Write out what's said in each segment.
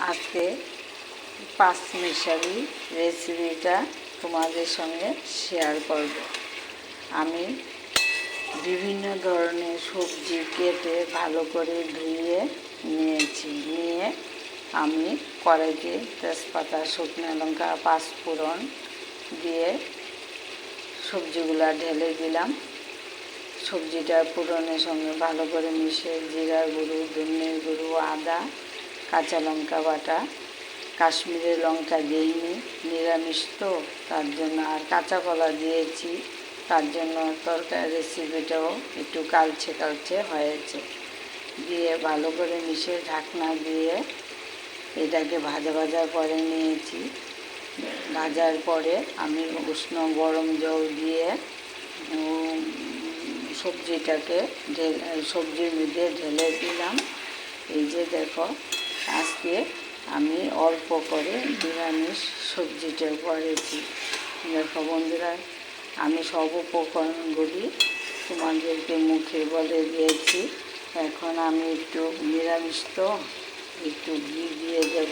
আজকে পাঁচ মিশালি রেসিপিটা তোমাদের সঙ্গে শেয়ার করব। আমি বিভিন্ন ধরনের সবজি কেটে ভালো করে ধুয়ে নিয়েছি। নিয়ে আমি কড়াইতে তেজপাতা, শুকনো লঙ্কা, পাঁচফোড়ন দিয়ে সবজিগুলা ঢেলে দিলাম। সবজিটা পুরনের সঙ্গে ভালো করে মিশে জিরার গুঁড়ো ধনের গুঁড়ো, আদা কাঁচা লঙ্কা বাটা, কাশ্মীরের লঙ্কা দিইনি, নিরামিষ তো, তার জন্য আর কাঁচা কলা দিয়েছি, তার জন্য তরকারি রেসিপিটাও একটু কালচে কালচে হয়েছে। দিয়ে ভালো করে মিশে ঢাকনা দিয়ে এটাকে ভাজা ভাজা করে নিয়েছি। ভাজার পরে আমি উষ্ণ গরম জল দিয়ে সবজিটাকে ঢেলে, সবজির মধ্যে ঢেলে দিলাম। এই যে দেখো আজকে আমি অল্প করে নিরামিষ সবজিটা করেছি দেখো বন্ধুরা, আমি সব উপকরণগুলি তোমাদেরকে মুখে বলে দিয়েছি। এখন আমি একটু নিরামিষ তো, একটু ঘি দিয়ে দেব।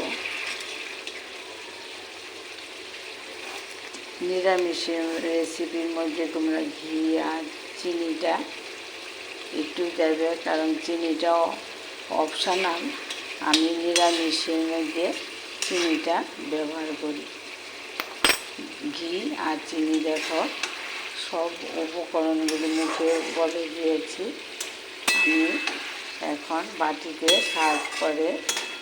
নিরামিষের রেসিপির মধ্যে তোমরা ঘি আর চিনিটা একটু দেবে, কারণ চিনিটাও অপশনাল আমি নিরামিষের মধ্যে চিনিটা ব্যবহার করি। ঘি আর চিনি দেখো, সব উপকরণগুলি মুখে বলে দিয়েছি। আমি এখন বাটিতে সার্ভ করে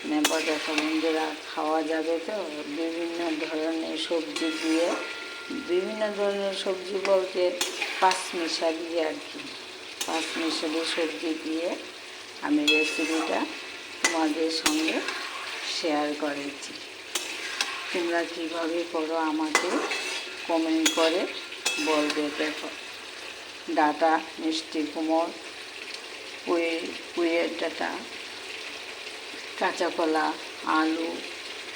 নেব। দেখো বন্ধুরা, খাওয়া যাবে তো? বিভিন্ন ধরনের সবজি দিয়ে, বিভিন্ন ধরনের সবজি বলতে পাঁচ মিশালি আর কি। পাঁচ মিশালি সবজি দিয়ে আমি রেসিপিটা তোমাদের সঙ্গে শেয়ার করেছি। তোমরা কীভাবে করো আমাকে কমেন্ট করে বলবে দেখো। ডাটা মিষ্টি কুমড় পুয়ে পুয়ের ডাটা কাঁচা কলা আলু,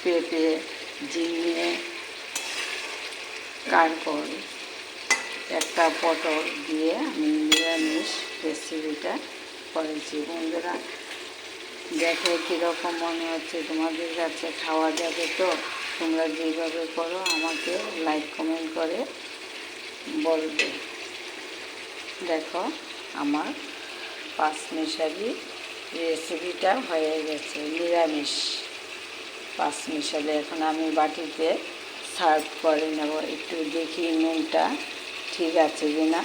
পেঁপে, ঝিঙে কারকল একটা পটল দিয়ে আমি নিরামিষ রেসিপিটা করেছি। বন্ধুরা দেখে কীরকম মনে হচ্ছে। তোমাদের কাছে খাওয়া যাবে তো? তোমরা যেভাবে করো, আমাকে লাইক কমেন্ট করে বলবে। দেখো আমার পাঁচ মিশালি রেসিপিটা হয়ে গেছে, নিরামিষ পাঁচ মিশালি এখন আমি বাটিতে সার্ভ করে নেব। একটু দেখি নুনটা ঠিক আছে কি না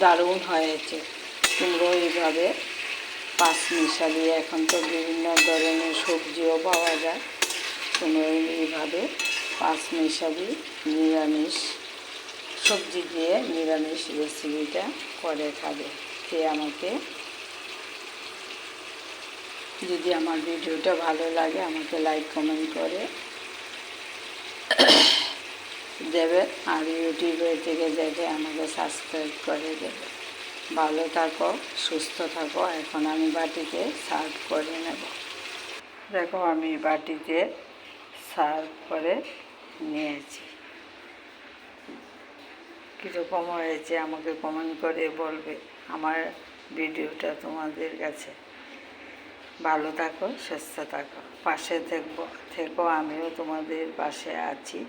দারুণ হয়েছে। তোমরা এইভাবে পাঁচ মিশালি, এখন তো বিভিন্ন ধরনের সবজিও পাওয়া যায়। তোমরা এইভাবে পাঁচ মিশালি নিরামিষ, সবজি দিয়ে নিরামিষ রেসিপিটা করে খাবে। খেয়ে আমাকে? যদি আমার ভিডিওটা ভালো লাগে, আমাকে লাইক কমেন্ট করে। দেবে আর ইউটিউবে থেকে দেখে আমাকে সাবস্ক্রাইব করে দেবে। ভালো থাকো, সুস্থ থাকো, এখন আমি বাটিতে সার্ভ করে নেব। দেখো আমি বাটিতে সার্ভ করে নিয়েছি। কীরকম হয়েছে আমাকে কমেন্ট করে বলবে আমার ভিডিওটা তোমাদের কাছে। ভালো থাকো, সুস্থ থাকো। পাশে থাকব থেকো, আমিও তোমাদের পাশে আছি।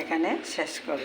এখানে শেষ করো